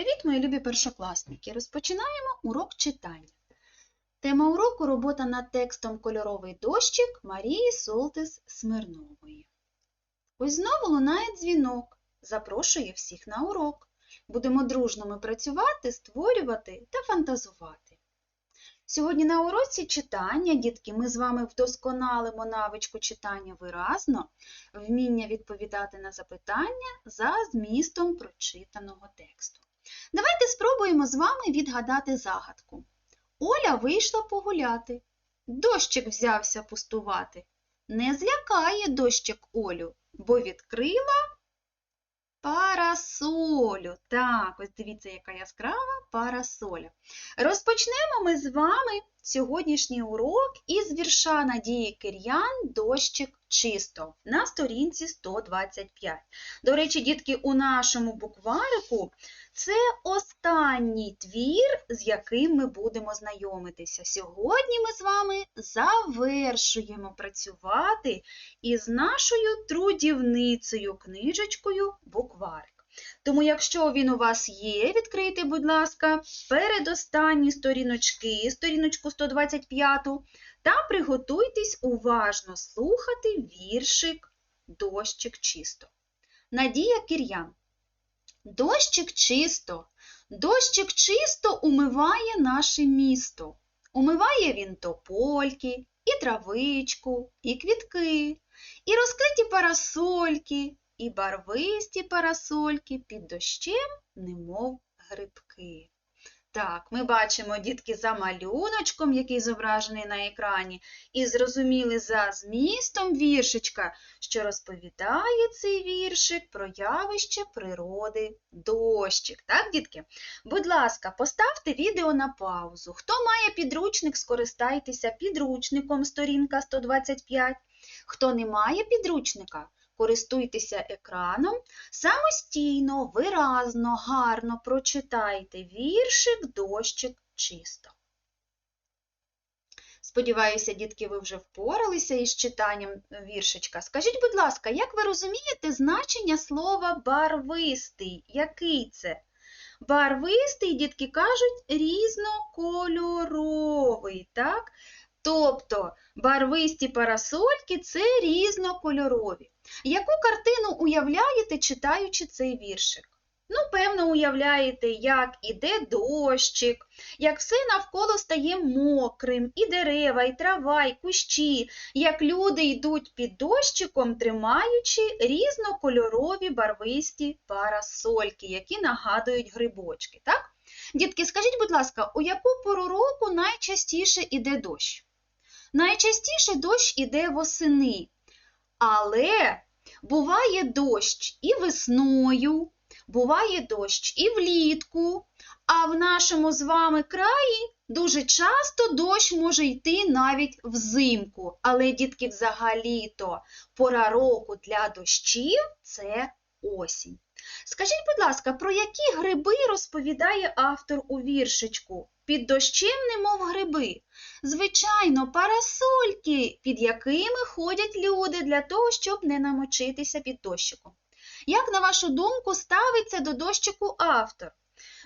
Привіт, мої любі першокласники! Розпочинаємо урок читання. Тема уроку робота над текстом Кольоровий дощик Марії Солтис Смирнової. Ось знову лунає дзвінок. Запрошує всіх на урок. Будемо дружно працювати, створювати та фантазувати. Сьогодні на уроці читання, дітки, ми з вами вдосконалимо навичку читання виразно, вміння відповідати на запитання за змістом прочитаного тексту. Давайте спробуємо з вами відгадати загадку. Оля вийшла погуляти. Дощик взявся пустувати. Не злякає дощик Олю, бо відкрила парасолю. Так, ось дивіться, яка яскрава парасоля. Розпочнемо ми з вами сьогоднішній урок із вірша Надії Кир'ян «Дощик чисто» на сторінці 125. До речі, дітки, у нашому букварику це останній твір, з яким ми будемо знайомитися. Сьогодні ми з вами завершуємо працювати із нашою трудівницею, книжечкою букварик. Тому, якщо він у вас є, відкрийте, будь ласка, передостанні сторіночки, сторіночку 125, та приготуйтесь уважно слухати віршик Дощик чисто. Надія Кір'ян. Дощик чисто, дощик чисто умиває наше місто. Умиває він топольки, і травичку, і квітки, і розкриті парасольки, і барвисті парасольки під дощем, немов грибки. Так, ми бачимо дітки за малюночком, який зображений на екрані, і зрозуміли за змістом віршичка, що розповідає цей віршик про явище природи дощик. Так, дітки? Будь ласка, поставте відео на паузу. Хто має підручник, скористайтеся підручником, сторінка 125. Хто не має підручника, користуйтеся екраном, самостійно, виразно, гарно прочитайте віршик дощик чисто. Сподіваюся, дітки, ви вже впоралися із читанням віршичка. Скажіть, будь ласка, як ви розумієте значення слова барвистий? Який це? Барвистий, дітки кажуть, різнокольоровий, так? Тобто барвисті парасольки це різнокольорові. Яку картину уявляєте, читаючи цей віршик? Ну, певно, уявляєте, як іде дощик, як все навколо стає мокрим, і дерева, і трава, і кущі, як люди йдуть під дощиком, тримаючи різнокольорові барвисті парасольки, які нагадують грибочки. так? Дітки, скажіть, будь ласка, у яку пору року найчастіше іде дощ? Найчастіше дощ іде восени, але буває дощ і весною, буває дощ і влітку, а в нашому з вами краї дуже часто дощ може йти навіть взимку. Але, дітки, взагалі-то пора року для дощів це осінь. Скажіть, будь ласка, про які гриби розповідає автор у віршечку? Під дощем, немов гриби. Звичайно, парасольки, під якими ходять люди для того, щоб не намочитися під дощиком. Як, на вашу думку, ставиться до дощику автор?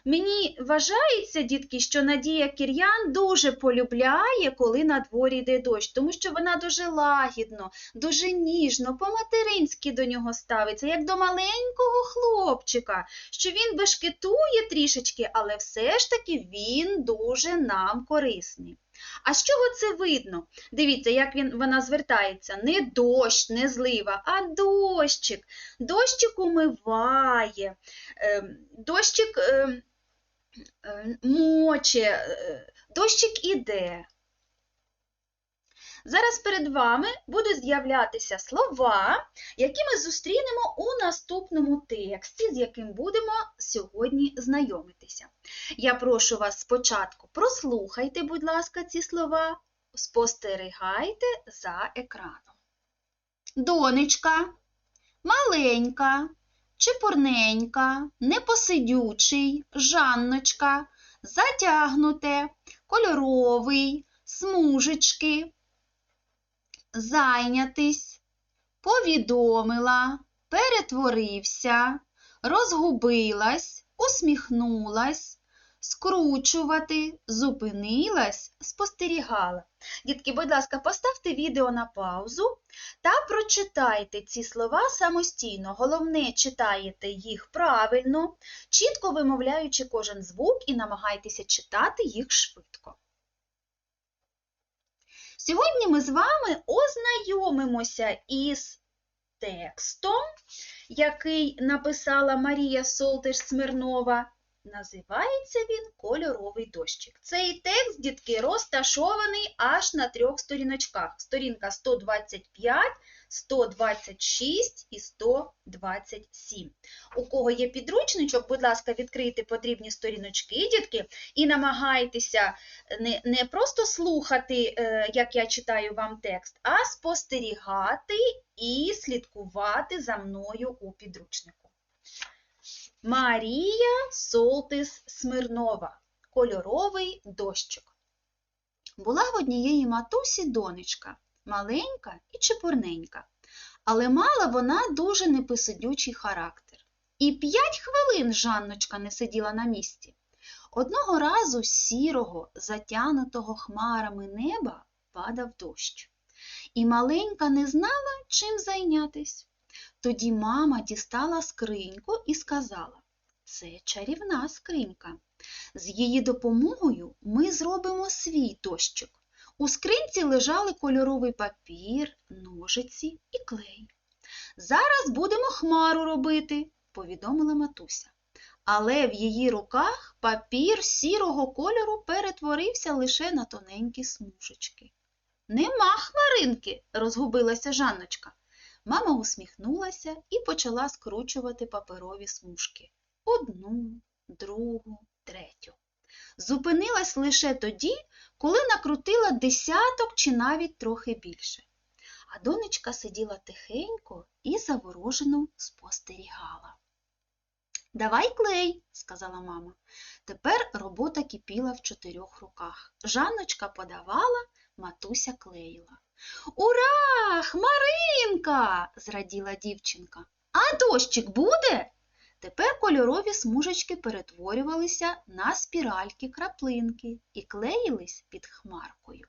Мені вважається, дітки, що Надія Кір'ян дуже полюбляє, коли на дворі йде дощ, тому що вона дуже лагідно, дуже ніжно, по-материнськи до нього ставиться, як до маленького хлопчика, що він бешкетує трішечки, але все ж таки він дуже нам корисний. А з чого це видно? Дивіться, як він, вона звертається. Не дощ, не злива, а дощик. Дощик умиває, ем, дощик ем, моче, е, дощик іде. Зараз перед вами будуть з'являтися слова, які ми зустрінемо у наступному тексті, з яким будемо сьогодні знайомитися. Я прошу вас спочатку прослухайте, будь ласка, ці слова, спостерігайте за екраном. Донечка, маленька, чепурненька, непосидючий, Жанночка, затягнуте, кольоровий, смужечки зайнятись, повідомила, перетворився, розгубилась, усміхнулась, скручувати, зупинилась, спостерігала. Дітки, будь ласка, поставте відео на паузу та прочитайте ці слова самостійно. Головне, читаєте їх правильно, чітко вимовляючи кожен звук і намагайтеся читати їх швидко. Сьогодні ми з вами ознайомимося із текстом, який написала Марія Солтиш Смирнова. Називається він Кольоровий дощик. Цей текст, дітки, розташований аж на трьох сторіночках. Сторінка 125, 126 і 127. У кого є підручничок, будь ласка, відкрийте потрібні сторіночки, дітки, і намагайтеся не, не просто слухати, е, як я читаю вам текст, а спостерігати і слідкувати за мною у підручнику. Марія Солтис Смирнова. Кольоровий дощик. Була в однієї матусі донечка, маленька і чепурненька, але мала вона дуже непосидючий характер. І п'ять хвилин Жанночка не сиділа на місці. Одного разу сірого, затянутого хмарами неба падав дощ. І маленька не знала, чим зайнятись. Тоді мама дістала скриньку і сказала, це чарівна скринька. З її допомогою ми зробимо свій дощик. У скринці лежали кольоровий папір, ножиці і клей. Зараз будемо хмару робити, повідомила матуся. Але в її руках папір сірого кольору перетворився лише на тоненькі смужечки. Нема хмаринки, розгубилася Жанночка. Мама усміхнулася і почала скручувати паперові смужки. Одну, другу, третю. Зупинилась лише тоді, коли накрутила десяток чи навіть трохи більше. А донечка сиділа тихенько і заворожено спостерігала. Давай клей, сказала мама. Тепер робота кипіла в чотирьох руках. Жанночка подавала, матуся клеїла. Ура! Хмаринка! зраділа дівчинка. А дощик буде? Тепер кольорові смужечки перетворювалися на спіральки краплинки і клеїлись під хмаркою.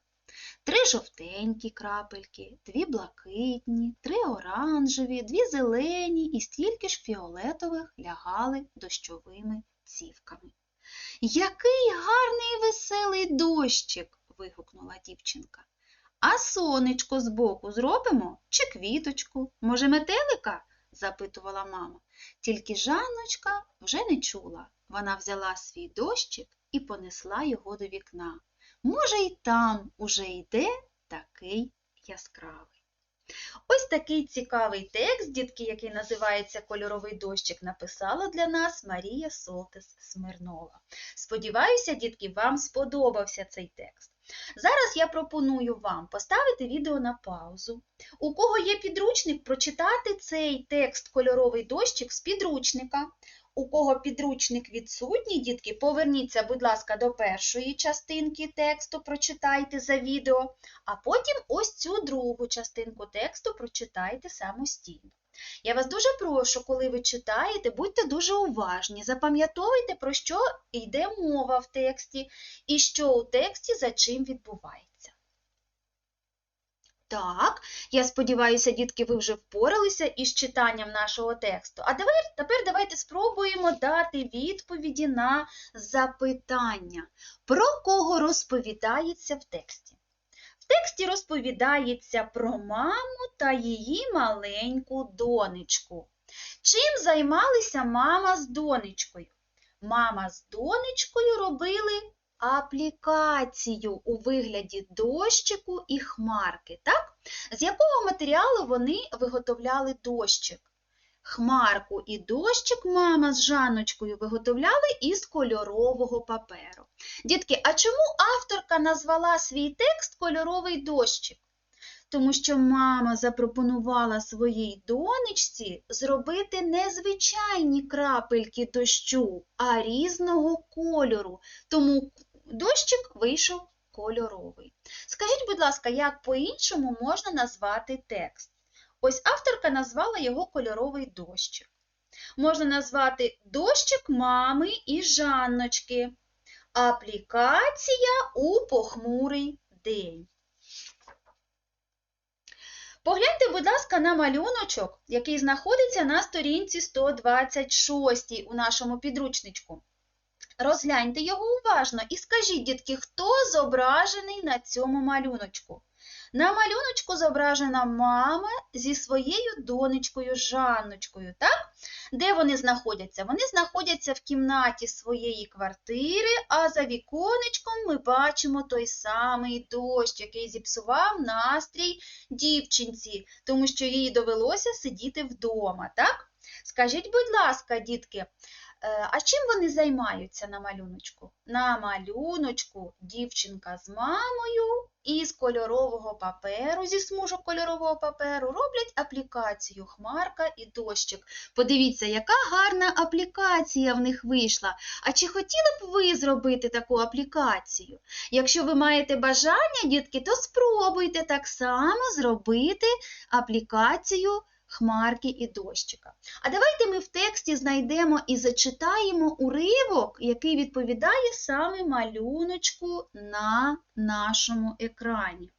Три жовтенькі крапельки, дві блакитні, три оранжеві, дві зелені і стільки ж фіолетових лягали дощовими цівками. Який гарний веселий дощик! вигукнула дівчинка. А сонечко збоку зробимо чи квіточку? Може, метелика? запитувала мама. Тільки Жанночка вже не чула. Вона взяла свій дощик і понесла його до вікна. Може, й там уже йде такий яскравий. Ось такий цікавий текст, дітки, який називається Кольоровий дощик, написала для нас Марія Солтис Смирнова. Сподіваюся, дітки, вам сподобався цей текст. Зараз я пропоную вам поставити відео на паузу. У кого є підручник, прочитати цей текст Кольоровий дощик з підручника. У кого підручник відсутній, дітки, поверніться, будь ласка, до першої частинки тексту, прочитайте за відео, а потім ось цю другу частинку тексту прочитайте самостійно. Я вас дуже прошу, коли ви читаєте, будьте дуже уважні, запам'ятовуйте, про що йде мова в тексті і що у тексті за чим відбувається. Так, я сподіваюся, дітки, ви вже впоралися із читанням нашого тексту. А давай, тепер давайте спробуємо дати відповіді на запитання, про кого розповідається в тексті. В тексті розповідається про маму та її маленьку донечку. Чим займалися мама з донечкою? Мама з донечкою робили аплікацію у вигляді дощику і хмарки, так? З якого матеріалу вони виготовляли дощик? Хмарку і дощик мама з Жанночкою виготовляли із кольорового паперу. Дітки, а чому авторка назвала свій текст кольоровий дощик? Тому що мама запропонувала своїй донечці зробити не звичайні крапельки дощу, а різного кольору. Тому дощик вийшов кольоровий. Скажіть, будь ласка, як по-іншому можна назвати текст? Ось авторка назвала його кольоровий дощик. Можна назвати дощик мами і Жанночки. Аплікація у похмурий день. Погляньте, будь ласка, на малюночок, який знаходиться на сторінці 126 у нашому підручничку. Розгляньте його уважно і скажіть, дітки, хто зображений на цьому малюночку? На малюночку зображена мама зі своєю донечкою Жанночкою, так? Де вони знаходяться? Вони знаходяться в кімнаті своєї квартири, а за віконечком ми бачимо той самий дощ, який зіпсував настрій дівчинці, тому що їй довелося сидіти вдома, так? Скажіть, будь ласка, дітки, А чим вони займаються на малюночку? На малюночку дівчинка з мамою із кольорового паперу, зі смужок кольорового паперу роблять аплікацію хмарка і дощик. Подивіться, яка гарна аплікація в них вийшла. А чи хотіли б ви зробити таку аплікацію? Якщо ви маєте бажання, дітки, то спробуйте так само зробити аплікацію хмарки і дощика. А давайте ми в тексті знайдемо і зачитаємо уривок, який відповідає саме малюночку на нашому екрані.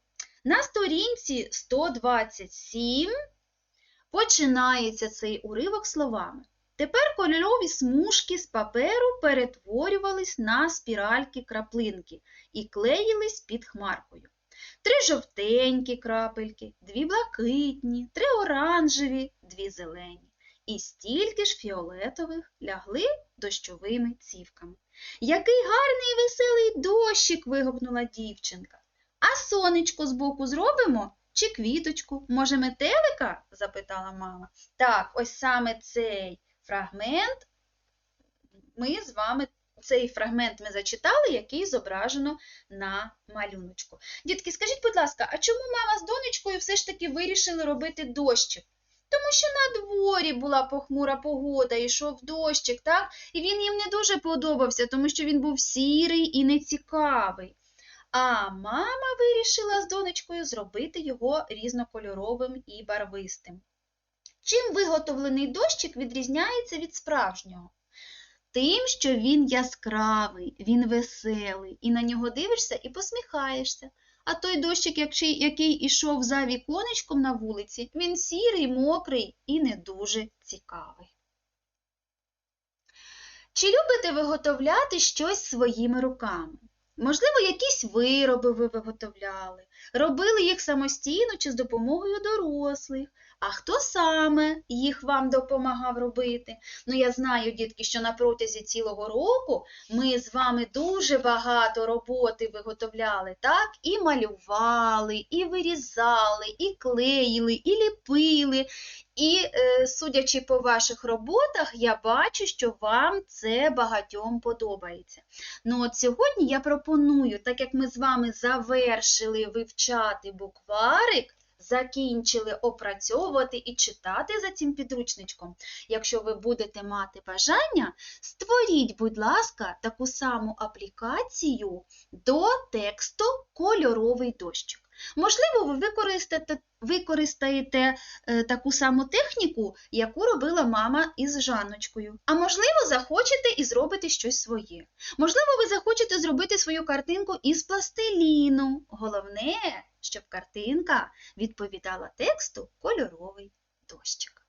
На сторінці 127 починається цей уривок словами. Тепер кольорові смужки з паперу перетворювались на спіральки краплинки і клеїлись під хмаркою. Три жовтенькі крапельки, дві блакитні, три оранжеві, дві зелені. І стільки ж фіолетових лягли дощовими цівками. Який гарний і веселий дощик. вигукнула дівчинка. А сонечко збоку зробимо чи квіточку? Може, метелика? запитала мама. Так, ось саме цей фрагмент ми з вами цей фрагмент ми зачитали, який зображено на малюночку. Дітки, скажіть, будь ласка, а чому мама з донечкою все ж таки вирішили робити дощик? Тому що на дворі була похмура погода, йшов дощик, так? І він їм не дуже подобався, тому що він був сірий і нецікавий. А мама вирішила з донечкою зробити його різнокольоровим і барвистим. Чим виготовлений дощик відрізняється від справжнього? Тим, що він яскравий, він веселий, і на нього дивишся і посміхаєшся. А той дощик, який, ішов за віконечком на вулиці, він сірий, мокрий і не дуже цікавий. Чи любите виготовляти щось своїми руками? Можливо, якісь вироби ви виготовляли, робили їх самостійно чи з допомогою дорослих. А хто саме їх вам допомагав робити? Ну, я знаю, дітки, що на протязі цілого року ми з вами дуже багато роботи виготовляли, так? І малювали, і вирізали, і клеїли, і ліпили. І, е, судячи по ваших роботах, я бачу, що вам це багатьом подобається. Ну от сьогодні я пропоную, так як ми з вами завершили вивчати букварик, закінчили опрацьовувати і читати за цим підручничком. Якщо ви будете мати бажання, створіть, будь ласка, таку саму аплікацію до тексту Кольоровий дощик. Можливо, ви використаєте, використаєте таку саму техніку, яку робила мама із Жанночкою. А можливо, захочете і зробите щось своє. Можливо, ви захочете зробити свою картинку із пластиліну. Головне, щоб картинка відповідала тексту кольоровий дощик.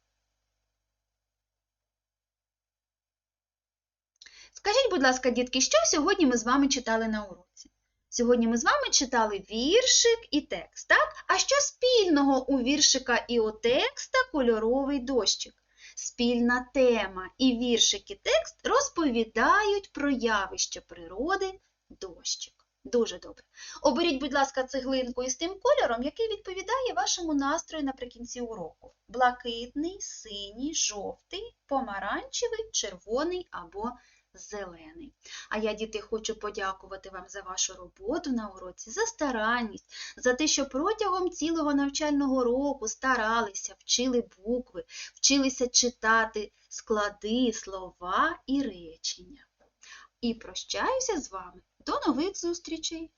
Скажіть, будь ласка, дітки, що сьогодні ми з вами читали на уроці? Сьогодні ми з вами читали віршик і текст, так? А що спільного у віршика і у текста кольоровий дощик? Спільна тема і віршик і текст розповідають про явище природи дощик. Дуже добре. Оберіть, будь ласка, цеглинку із тим кольором, який відповідає вашому настрою наприкінці уроку. Блакитний, синій, жовтий, помаранчевий, червоний або зелений. А я, діти, хочу подякувати вам за вашу роботу на уроці, за старанність, за те, що протягом цілого навчального року старалися, вчили букви, вчилися читати склади, слова і речення. І прощаюся з вами. До нових зустрічей!